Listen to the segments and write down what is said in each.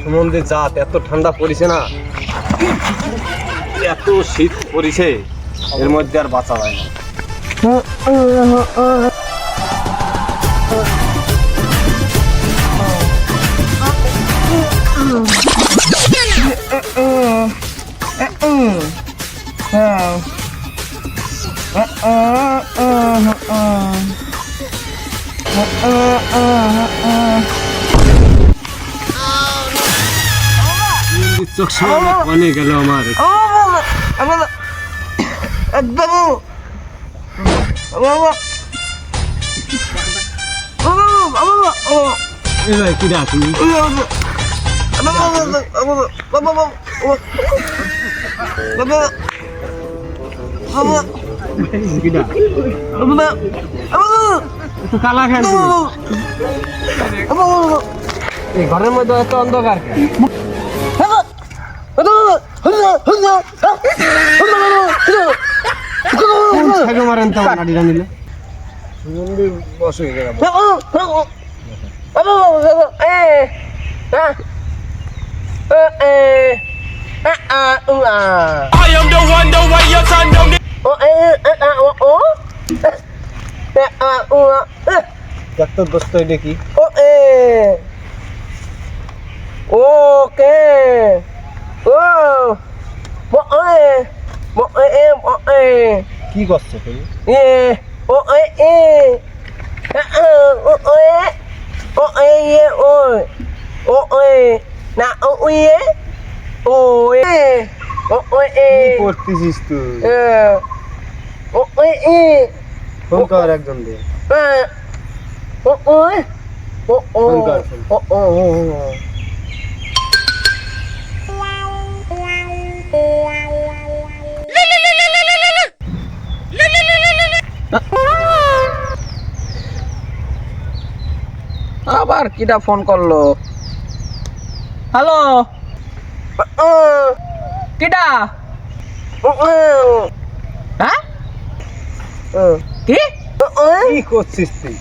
সুমন্দির জাত এত ঠান্ডা পড়েছে না এত শীত পড়েছে এর মধ্যে আর বাঁচা হয় না সুমন্দির চোখ সামনে পানি গেল আমার। এ ভাই কি ডাক কালা এই ঘরের মধ্যে এত অন্ধকার। I am the one, the way your son don't doctor দোস্ত এটা কি ওকে ও বয়ে বয়ে বয়ে কি করছে তুমি এ বয়ে এ ওয়ে ওয়ে ওই ওয়ে না ওয়ে ওয়ে ওয়ে কি করতেছিস তুই এ ওয়ে এ ফোন কর একজন দে ওয়ে ও ও ফোন কর, ফোন ও ও আবার কিটা ফোন করল? হ্যালো? কিটা? হ্যাঁ? কি? কি করছিস তুই?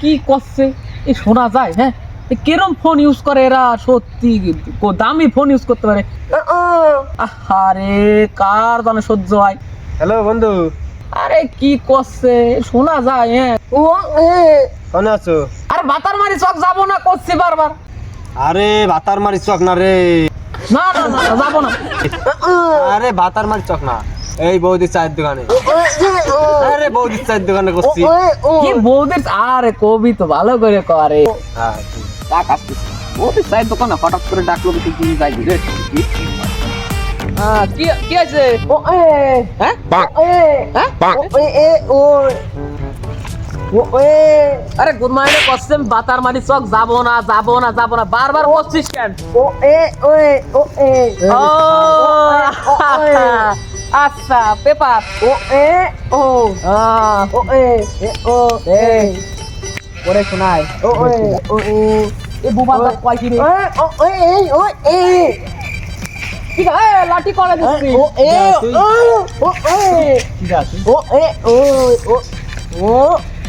কি করছে এ শোনা যায় হ্যাঁ? কিরম ফোন ইউজ করে এরা? সত্যি কো- দামি ফোন ইউজ করতে পারে। আরে কার জানে সহ্য হয়? হ্যালো বন্ধু। আরে কি করছে? শোনা যায় হ্যাঁ। কেমন আছো? আরে বাতার মারি চক যাব না করছি বারবার। আরে ভাতার মারি চক না রে। না না না যাব না। আরে ভাতার মারি চক না। এই বৌদি চায়ের দোকানে। আরে বৌদি চায়ের দোকানে করছি। কি বৌদের আরে কবি তো ভালো করে করে। টাক আসতেছে। চায়ের দোকানে হঠাৎ করে ডাকলো কি কি যাই রে হ্যাঁ কি কি আছে? ও এ হ্যাঁ? হ্যাঁ? ও এ ও ও আরে গুড মর্নিং কসম বাতার মারি চক যাব না যাব না যাব না। বারবার বলছিস কেন ও এ ও এ ও এ। ও আচ্ছা পেপার। ও এ ও। ও এ ও এ। পরে শোনায় ও এ ও এ এ বুবা দা কয় কি রে ও এ ও এ ঠিক আছে লাঠি করে দিচ্ছি ও এ ও ও এ ঠিক আছে ও এ ও ও ও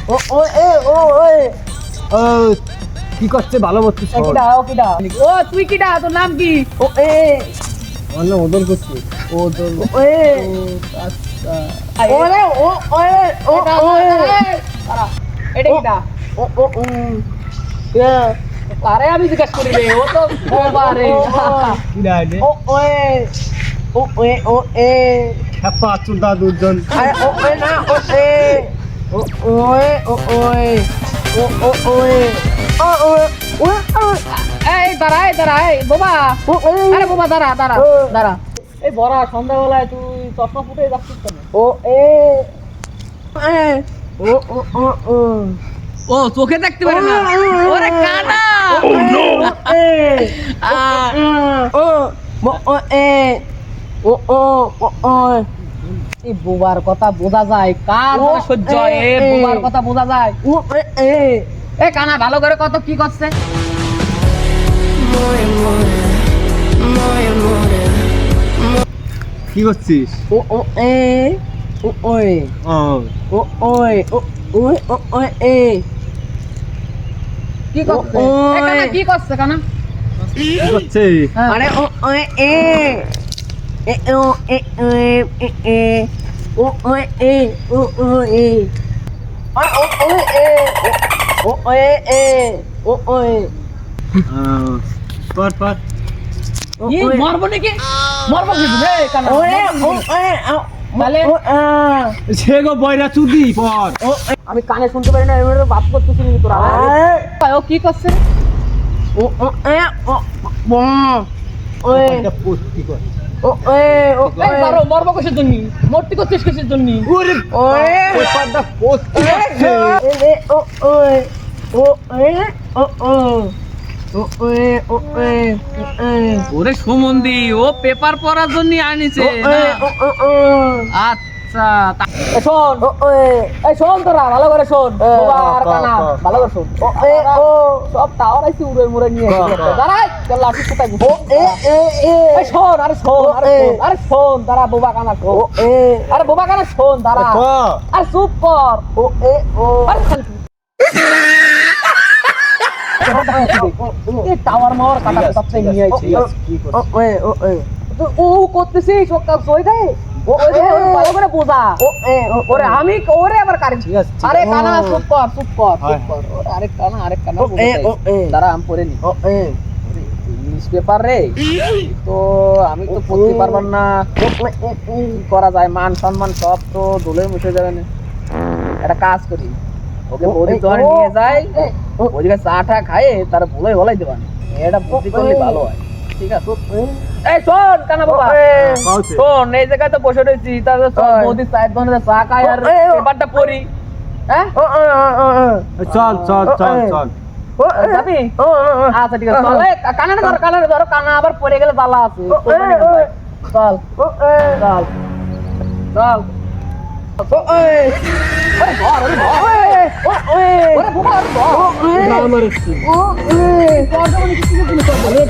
ও ও এ ও এ ও কি করছে ভালো বলছিস কিডা ও কিডা ও তুই কিডা তোর নাম কি ও এ অন্য ওদল করছি ওদল ও এ আচ্ছা ওরে ও ওরে ও ও এটা কিডা ও ও ও আরে আমি জিজ্ঞাসা করি রে ও তো বারে কি ডাইলে ও ওয়ে ও ওয়ে ও এ খেপা চুদা দুজন আরে ও ওয়ে না ও এ ও ওয়ে ও ওয়ে ও ও ওয়ে ও ওয়ে ও এই দাঁড়া এই দাঁড়া এই বাবা আরে বাবা দাঁড়া দাঁড়া দাঁড়া এই বড়া সন্ধ্যাবেলায় তুই চশমা ফুটে যাচ্ছিস কেন ও এ ও ও ও ও ও চোখে দেখতে পারে না ওরে কানা ও নো ও ও ও এ ও ও ও ও এই বোবার কথা বোঝা যায় কার মানে সহ্য হয় এ বোবার কথা বোঝা যায় ও এ এ এ কানা ভালো করে কত কি করছে কি করছিস ও ও এ ও ওই ও ও ওই ও ওই ও ওই এ কি করছে। কি করছে কানা কি করছে হ্যাঁ। আরে ও ও এ এ ও এ ও এ ও ও এ ও ও এ ও ও এ ও ও এ এ ও ও এ আহ, পর পর ও ই, ও এ মরবো নাকি মরবো কিন্তু রে কানা ওরে ও এ তাহলে? ও আ সে গো বয়রা চুদি পর ও আমি কানে শুনতে পারি না এবারে বাপ করতেছি নাকি তোরা। আরে। ও কি করছে? ও ও এ ও ও এ। এটা কর। ও এ ও এই দাঁড়ো মরবো কিসের জন্য? মরতে করছিস কিসের জন্য? ওরে ও এ। পেপারটা পোস্ট এ ও ও ও এ ও ও। ও এ ও এ ও এ। ওরে সুমন্দি ও পেপার পড়ার জন্য আনিছে না? আচ্ছা শোন এই শোন তোরা ভালো করে শোন আর কানা ক, ক। ভালো করে শোন ও এ ও সব টাওয়ার আইছি উড়ে মুড়ে নিয়ে ক, এসে ক। দাঁড়াই চল লাঠি কোথায় ও এ এ এ এই শোন আরে শোন আরে আরে শোন দাঁড়া বোবা কানা ও এ আরে বোবা কানা শোন দাঁড়া আরে চুপ কর ও এ ও আরে টাওয়ার মাওয়ার কাটা কাটতে নিয়ে আইছি কি করছে ও এ ও এ ও করতেছিস ও কাজ করে বোঝা ও এ ও ওরে আমি ওরে আবার কারি ঠিক আছে, ঠিক আরে কানা চুপ কর চুপ কর চুপ কর। ওরে কানা আরেক কানা ও এ ও এ। দাঁড়া আমি পড়ে নি। ইংলিশ পেপার রে। তো আমি তো পড়তে পারবার না। ও এ এ কি করা যায়? মান সম্মান সব তো ধুলে মুছে যাবে না। একটা কাজ করি। ওকে বৌদি দোকানে নিয়ে যাই। ওদিকে চা টা খায় তার ভুলে বলাই দেবান এটা বুদ্ধি করলে ভালো হয়। ঠিক আছে? এই শোন কানা বাবা। শোন এই জায়গায় তো বসে রয়েছি। তাহলে চল চা খাই আর। পেপারটা পড়ি। হ্যাঁ? চল চল চল চল। আচ্ছা ঠিক আছে চল। ধরো ধরো কানা আবার পড়ে গেলে আছে। এ। চল। চল। ও ওরে ওরে ওরে ওরে আমার একটু ও আমার ও এ। ওরে